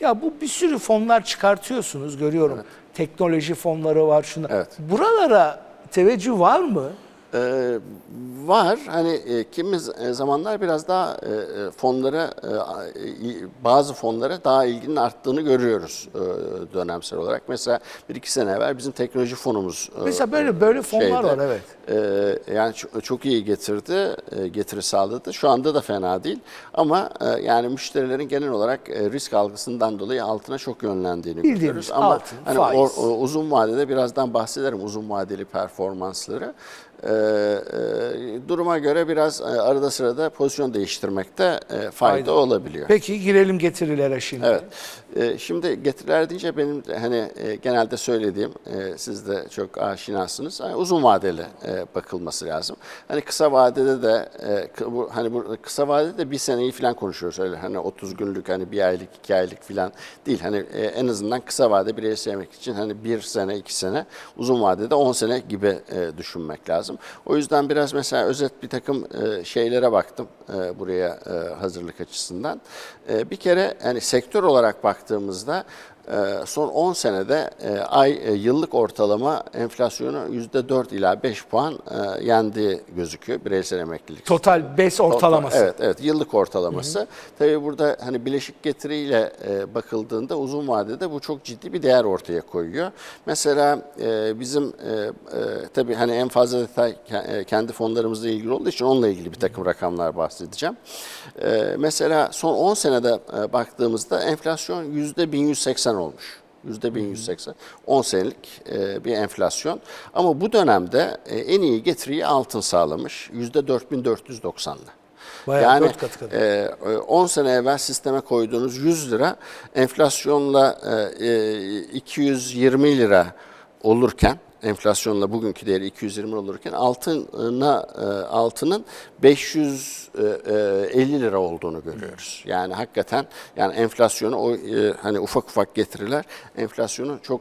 Ya bu bir sürü fonlar çıkartıyorsunuz görüyorum. Teknoloji fonları var şunlar. Evet. Buralara teveccüh var mı? Ee, var hani e, kimi e, zamanlar biraz daha e, e, fonlara e, bazı fonlara daha ilginin arttığını görüyoruz e, dönemsel olarak. Mesela bir iki sene evvel bizim teknoloji fonumuz e, Mesela böyle böyle fonlar şeyde, var evet. e, yani çok, çok iyi getirdi, e, getiri sağladı. Şu anda da fena değil ama e, yani müşterilerin genel olarak e, risk algısından dolayı altına çok yönlendiğini Bildiğimiz görüyoruz. Ama altın, hani faiz. o- o uzun vadede birazdan bahsederim uzun vadeli performansları. Ee, e, duruma göre biraz e, arada sırada pozisyon değiştirmekte e, fayda, Fayda. olabiliyor. Peki girelim getirilere şimdi. Evet. Ee, şimdi getiriler deyince benim hani e, genelde söylediğim, e, siz de çok aşinasınız. Hani uzun vadeli e, bakılması lazım. Hani kısa vadede de e, hani bu kısa vadede de bir seneyi falan konuşuyoruz öyle hani 30 günlük hani bir aylık iki aylık falan değil. Hani e, en azından kısa vade bireysel yemek için hani bir sene iki sene uzun vadede 10 sene gibi e, düşünmek lazım. O yüzden biraz mesela özet bir takım e, şeylere baktım e, buraya e, hazırlık açısından. E, bir kere yani sektör olarak baktığımızda e, son 10 senede e, ay e, yıllık ortalama enflasyonu %4 ila 5 puan yendiği gözüküyor bireysel emeklilik. Total BES ortalaması. Evet, evet yıllık ortalaması. Tabii burada hani bileşik getiriyle bakıldığında uzun vadede bu çok ciddi bir değer ortaya koyuyor. Mesela bizim tabii hani en fazla detay ke- e, kendi fonlarımızla ilgili olduğu için onunla ilgili bir takım rakamlar bahsedeceğim. E, mesela son 10 senede e, baktığımızda enflasyon %1180 olmuş. %1180. 10 senelik e, bir enflasyon. Ama bu dönemde e, en iyi getiriyi altın sağlamış. %4490'la. Bayağı yani dört katı kadar. e, 10 sene evvel sisteme koyduğunuz 100 lira enflasyonla e, 220 lira olurken enflasyonla bugünkü değeri 220 olurken altına e, altının 550 lira olduğunu görüyoruz. Yani hakikaten yani enflasyonu o e, hani ufak ufak getiriler enflasyonu çok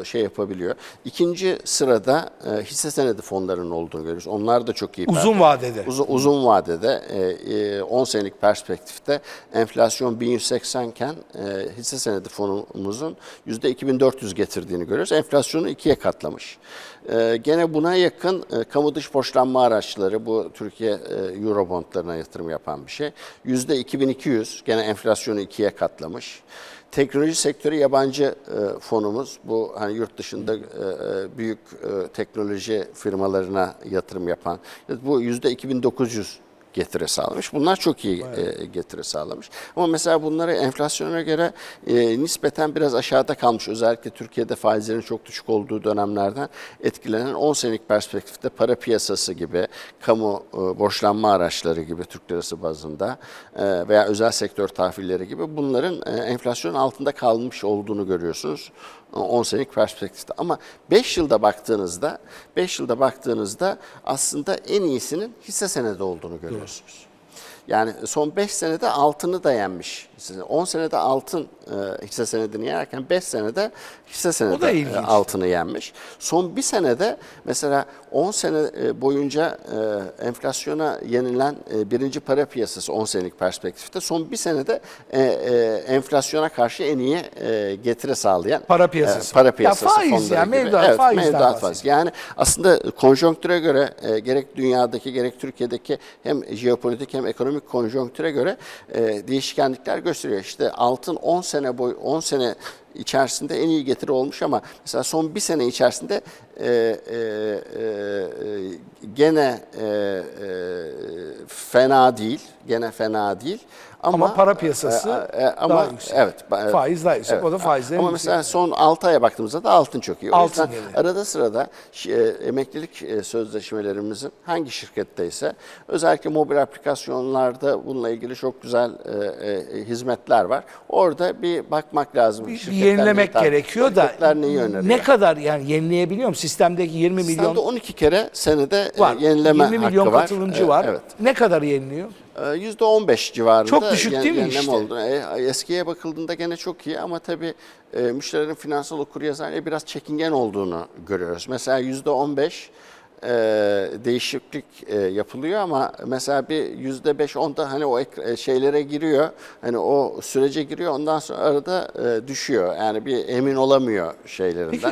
e, şey yapabiliyor. İkinci sırada e, hisse senedi fonlarının olduğunu görüyoruz. Onlar da çok iyi. Uzun vadede. Uzun, uzun vadede e, e, 10 senelik perspektifte enflasyon 1180 iken e, hisse senedi fonumuzun %2400 getirdiğini görüyoruz. Enflasyonu ikiye katlamış. E, gene buna yakın e, kamu dış borçlanma araçları bu Türkiye e, Eurobondlarına yatırım yapan bir şey. %2200 gene enflasyonu ikiye katlamış. Teknoloji sektörü yabancı e, fonumuz bu hani yurt dışında e, e, büyük e, teknoloji firmalarına yatırım yapan bu yüzde 2900 getiri sağlamış. Bunlar çok iyi e, getiri sağlamış. Ama mesela bunları enflasyona göre e, nispeten biraz aşağıda kalmış. Özellikle Türkiye'de faizlerin çok düşük olduğu dönemlerden etkilenen 10 senelik perspektifte para piyasası gibi, kamu e, borçlanma araçları gibi Türk lirası bazında e, veya özel sektör tahvilleri gibi bunların e, enflasyonun altında kalmış olduğunu görüyorsunuz. 10 senelik perspektifte. Ama 5 yılda baktığınızda 5 yılda baktığınızda aslında en iyisinin hisse senedi olduğunu görüyorsunuz. Yani son 5 senede altını da yenmiş. Hisse senedi. 10 senede altın e, hisse senedini yerken 5 senede hisse ilginç. e, altını yenmiş. Son bir senede mesela 10 sene e, boyunca e, enflasyona yenilen e, birinci para piyasası 10 senelik perspektifte son bir senede e, e, enflasyona karşı en iyi e, getiri sağlayan Para piyasası. e, para Ya piyasası faiz fonları ya, gibi. mevduat, evet, mevduat faiz. Yani aslında konjonktüre göre e, gerek dünyadaki gerek Türkiye'deki hem jeopolitik hem ekonomik konjonktüre göre e, değişkenlikler gösteriyor. İşte altın 10 sene boy 10 sene içerisinde en iyi getiri olmuş ama mesela son bir sene içerisinde e, e, e, gene e, e, fena değil, gene fena değil. Ama, Ama para piyasası ama daha yüksek. evet, Faiz daha yüksek. O da faizlerin Ama yüksek. mesela son 6 aya baktığımızda da altın çok iyi. O Altın yüzden geliyor. arada sırada e, emeklilik e, sözleşmelerimizin hangi şirketteyse özellikle mobil aplikasyonlarda bununla ilgili çok güzel e, e, hizmetler var. Orada bir bakmak lazım. Bir, bir yenilemek tar- gerekiyor da neyi öneriyor? ne kadar yani yenileyebiliyor mu? Sistemdeki 20 milyon Sistemde 12 kere senede e, var. yenileme 20 milyon hakkı var. katılımcı E, var. Evet. Ne kadar yeniliyor? Ee, %15 civarında Çok düşük yen- değil mi işte? oldu. E, eskiye bakıldığında gene çok iyi ama tabii e, müşterilerin finansal okuryazarlığı biraz çekingen olduğunu görüyoruz. Mesela %15 e, değişiklik e, yapılıyor ama mesela bir yüzde beş onda hani o ek- e, şeylere giriyor. Hani o sürece giriyor ondan sonra arada e, düşüyor. Yani bir emin olamıyor şeylerinden. Peki